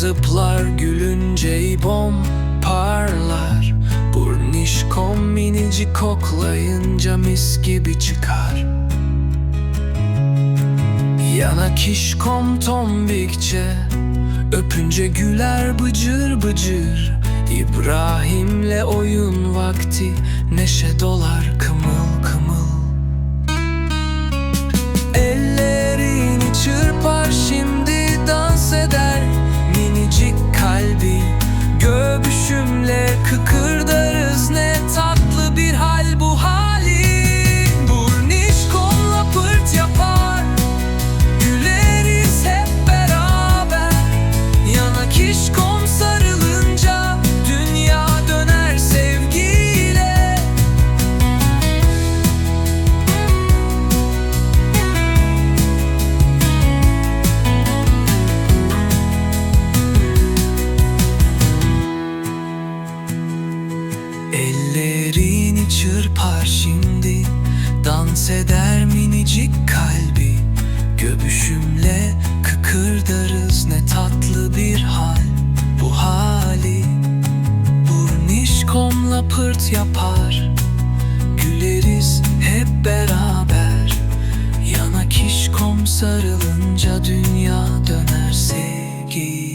Zıplar gülünce ibom parlar. Burnişkom minici koklayınca mis gibi çıkar. Yana kişkom tombikçe Öpünce güler bıcır bıcır. İbrahim'le oyun vakti Neşe dolar kımıl kımıl kişkom sarılınca Dünya döner sevgiyle. Ellerini çırpar şimdi Dans eder minicik kalbi. Göbüşümle kıkırdarız ne tatlı bir hal Bu hali. Burnişkomla pırt yapar Güleriz hep beraber. Yana kişkom sarılınca dünya döner sevgi